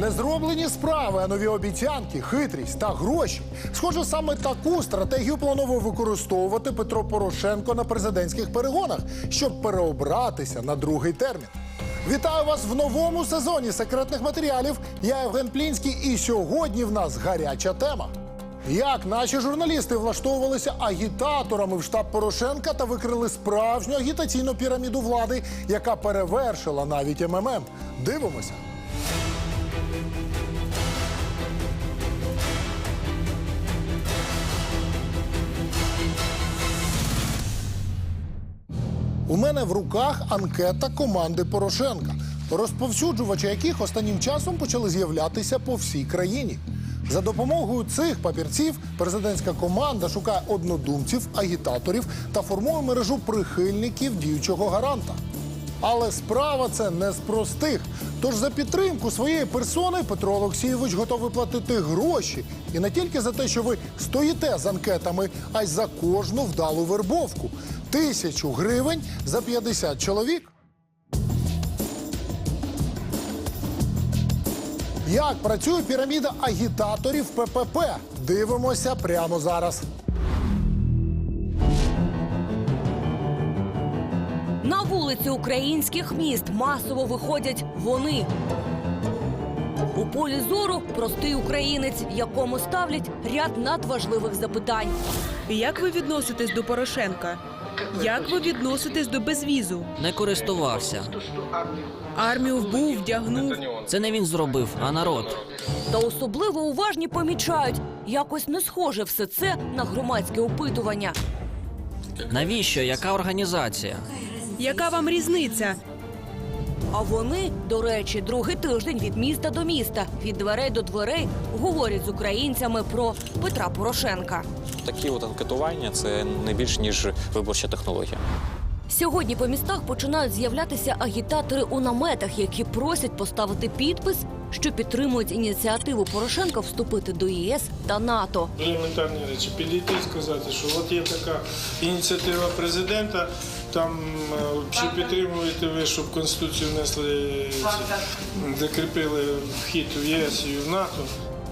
Не зроблені справи, а нові обіцянки, хитрість та гроші. Схоже, саме таку стратегію планово використовувати Петро Порошенко на президентських перегонах, щоб переобратися на другий термін. Вітаю вас в новому сезоні секретних матеріалів. Я Євген Плінський, і сьогодні в нас гаряча тема. Як наші журналісти влаштовувалися агітаторами в штаб Порошенка та викрили справжню агітаційну піраміду влади, яка перевершила навіть МММ. Дивимося. У мене в руках анкета команди Порошенка, розповсюджувачі яких останнім часом почали з'являтися по всій країні. За допомогою цих папірців президентська команда шукає однодумців, агітаторів та формує мережу прихильників діючого гаранта. Але справа це не з простих. Тож за підтримку своєї персони Петро Олексійович готовий платити гроші. І не тільки за те, що ви стоїте з анкетами, а й за кожну вдалу вербовку. Тисячу гривень за 50 чоловік. Як працює піраміда агітаторів ППП? Дивимося прямо зараз. На вулиці українських міст масово виходять вони. У полі зору простий українець, якому ставлять ряд надважливих запитань. Як ви відноситесь до Порошенка? Як ви відноситесь до безвізу? Не користувався. Армію вбув, вдягнув. Це не він зробив, а народ. Та особливо уважні помічають, якось не схоже все це на громадське опитування. Навіщо? Яка організація? Яка вам різниця? А вони, до речі, другий тиждень від міста до міста, від дверей до дверей говорять з українцями про Петра Порошенка. Такі от анкетування це не більш ніж виборча технологія. Сьогодні по містах починають з'являтися агітатори у наметах, які просять поставити підпис, що підтримують ініціативу Порошенка вступити до ЄС та НАТО. елементарні речі. Підійти і сказати, що от є така ініціатива президента, там е, чи підтримуєте ви, щоб Конституцію внесли, закріпили вхід в ЄС і в НАТО.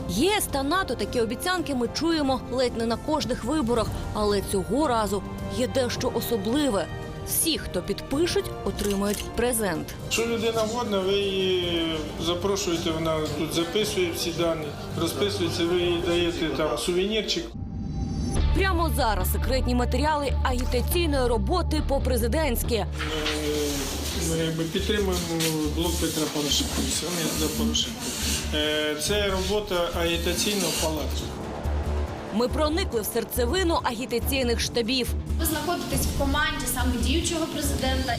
ЄС та НАТО такі обіцянки ми чуємо ледь не на кожних виборах, але цього разу є дещо особливе. Всі, хто підпишуть, отримають презент. Що людина годна, ви її запрошуєте, вона тут записує всі дані, розписується, ви їй даєте там сувенірчик. Прямо зараз секретні матеріали агітаційної роботи по президентськи. Ми підтримуємо блок Петра Порошенка. Е, Це робота агітаційного палацу. Ми проникли в серцевину агітаційних штабів Ви знаходитесь в команді саме діючого президента.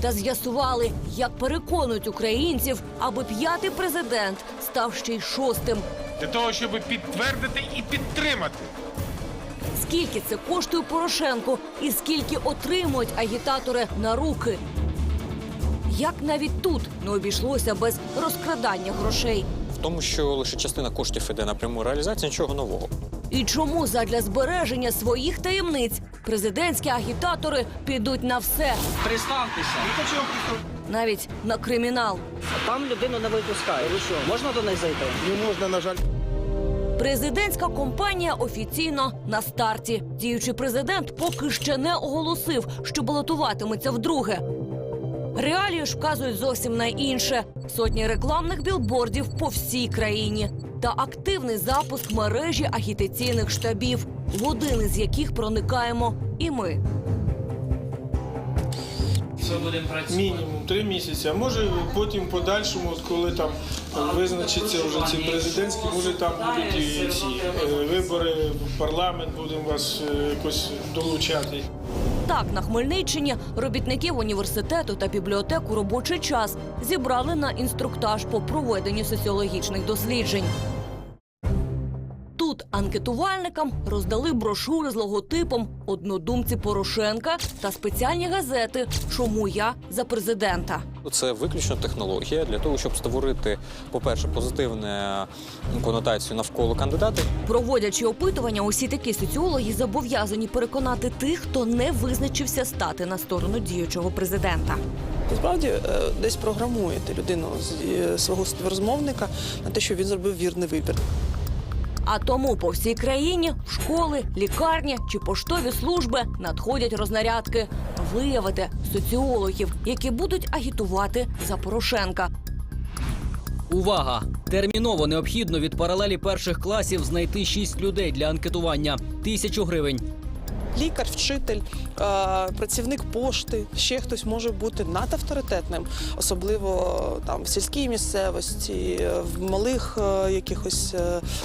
та з'ясували, як переконують українців, аби п'ятий президент став ще й шостим. для того, щоб підтвердити і підтримати. Скільки це коштує Порошенку і скільки отримують агітатори на руки? Як навіть тут не обійшлося без розкрадання грошей? В тому, що лише частина коштів іде на пряму реалізацію, нічого нового. І чому задля збереження своїх таємниць президентські агітатори підуть на все, Представтеся. навіть на кримінал? Там людину не випускають. Можна до них зайти? Не можна, на жаль. Президентська компанія офіційно на старті. Діючий президент поки ще не оголосив, що балотуватиметься вдруге. Реалії ж вказують зовсім на інше: сотні рекламних білбордів по всій країні та активний запуск мережі агітаційних штабів, в один із яких проникаємо і ми. Мінімум три місяці, а може потім подальшому, от коли там визначиться вже ці президентські, може там будуть і ці е, вибори в парламент, будемо вас е, якось долучати. Так, на Хмельниччині робітників університету та бібліотек у робочий час зібрали на інструктаж по проведенню соціологічних досліджень. Анкетувальникам роздали брошури з логотипом однодумці Порошенка та спеціальні газети Чому я за президента. Це виключно технологія для того, щоб створити, по-перше, позитивну конотацію навколо кандидата. Проводячи опитування, усі такі соціологи зобов'язані переконати тих, хто не визначився стати на сторону діючого президента. насправді е, десь програмуєте людину з е, свого співрозмовника на те, що він зробив вірний вибір. А тому по всій країні в школи, лікарні чи поштові служби надходять рознарядки виявити соціологів, які будуть агітувати за Порошенка. Увага! Терміново необхідно від паралелі перших класів знайти шість людей для анкетування. Тисячу гривень. Лікар, вчитель, е, працівник пошти, ще хтось може бути надавторитетним, особливо там в сільській місцевості, е, в малих е, якихось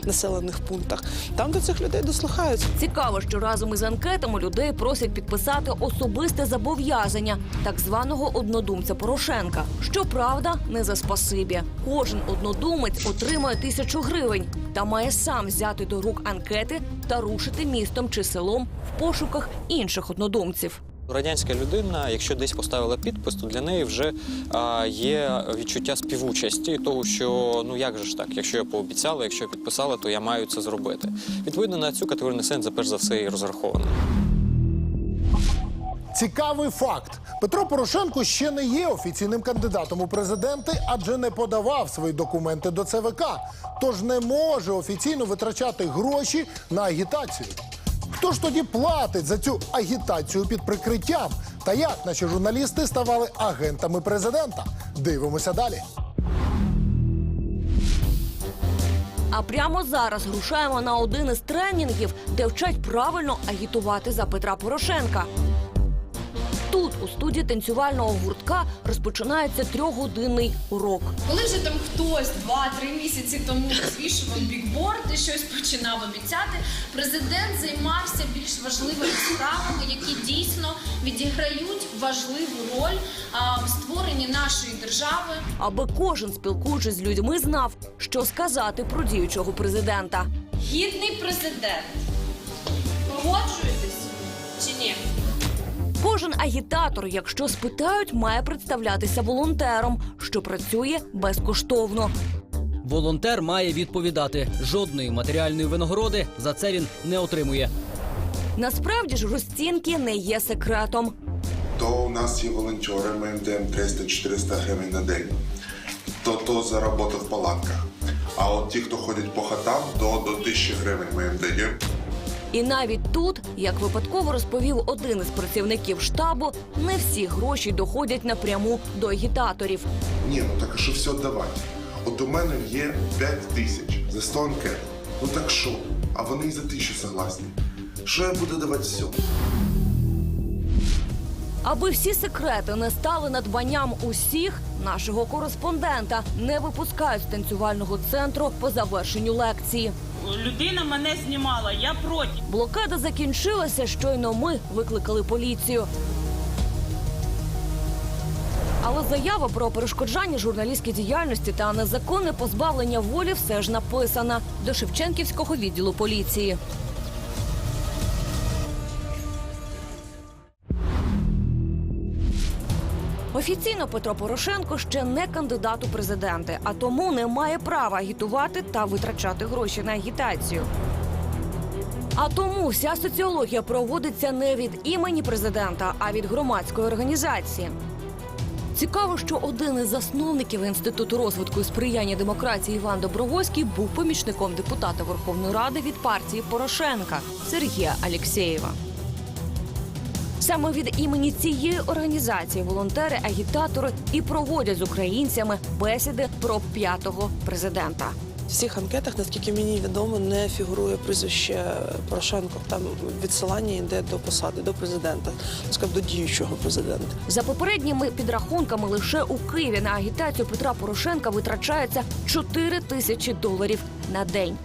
населених пунктах. Там до цих людей дослухаються. Цікаво, що разом із анкетами людей просять підписати особисте зобов'язання так званого однодумця Порошенка. Щоправда, не за спасибі. Кожен однодумець отримує тисячу гривень та має сам взяти до рук анкети та рушити містом чи селом в пошуках інших однодумців. Радянська людина, якщо десь поставила підпис, то для неї вже а, є відчуття співучасті, того, що ну як же ж так, якщо я пообіцяла, якщо я підписала, то я маю це зробити. Відповідно на цю категорію населення, перш за все, і розраховано. Цікавий факт: Петро Порошенко ще не є офіційним кандидатом у президенти, адже не подавав свої документи до ЦВК, тож не може офіційно витрачати гроші на агітацію. Хто ж тоді платить за цю агітацію під прикриттям? Та як наші журналісти ставали агентами президента? Дивимося далі. А прямо зараз рушаємо на один із тренінгів, де вчать правильно агітувати за Петра Порошенка. Тут, у студії танцювального гуртка, розпочинається трьохгодинний урок. Коли вже там хтось два-три місяці тому звішував бікборди, щось починав обіцяти, президент займався більш важливими справами, які дійсно відіграють важливу роль а, в створенні нашої держави. аби кожен, спілкуючись з людьми, знав, що сказати про діючого президента. Гідний президент. Погоджуєтесь чи ні? Кожен агітатор, якщо спитають, має представлятися волонтером, що працює безкоштовно. Волонтер має відповідати. Жодної матеріальної винагороди за це він не отримує. Насправді ж розцінки не є секретом. То у нас є волонтери, ми їм даємо 300-400 гривень на день. То то за роботу в палатках. А от ті, хто ходять по хатам, то до 1000 гривень ми їм даємо. І навіть тут, як випадково розповів один із працівників штабу, не всі гроші доходять напряму до агітаторів. Ні, ну так а що все давати? От у мене є 5 тисяч за 100 анкет. Ну так що? А вони і за тисячу согласні. Що я буду давати все? Аби всі секрети не стали надбанням усіх, нашого кореспондента не випускають з танцювального центру по завершенню лекції. Людина мене знімала, я проти. Блокада закінчилася, щойно ми викликали поліцію. Але заява про перешкоджання журналістській діяльності та незаконне позбавлення волі все ж написана до Шевченківського відділу поліції. Офіційно Петро Порошенко ще не кандидат у президенти, а тому не має права агітувати та витрачати гроші на агітацію. А тому вся соціологія проводиться не від імені президента, а від громадської організації. Цікаво, що один із засновників інституту розвитку і сприяння демократії Іван Добровольський був помічником депутата Верховної Ради від партії Порошенка Сергія Алєксєєва. Саме від імені цієї організації волонтери, агітатори і проводять з українцями бесіди про п'ятого президента. В всіх анкетах, наскільки мені відомо, не фігурує прізвище Порошенко. Там відсилання йде до посади, до президента, скажімо, до діючого президента. За попередніми підрахунками, лише у Києві на агітацію Петра Порошенка витрачається 4 тисячі доларів на день.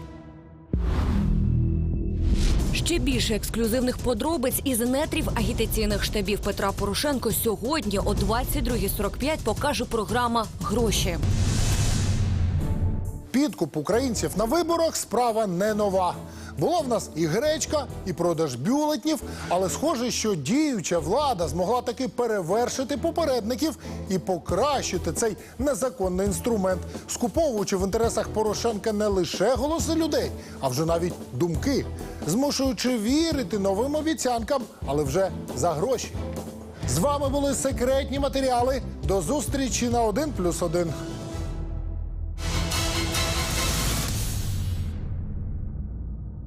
Ще більше ексклюзивних подробиць із нетрів агітаційних штабів Петра Порошенко сьогодні о 22.45 покаже програма Гроші. Підкуп українців на виборах справа не нова. Була в нас і гречка, і продаж бюлетнів, але схоже, що діюча влада змогла таки перевершити попередників і покращити цей незаконний інструмент, скуповуючи в інтересах Порошенка не лише голоси людей, а вже навіть думки, змушуючи вірити новим обіцянкам, але вже за гроші. З вами були секретні матеріали. До зустрічі на 1+,1.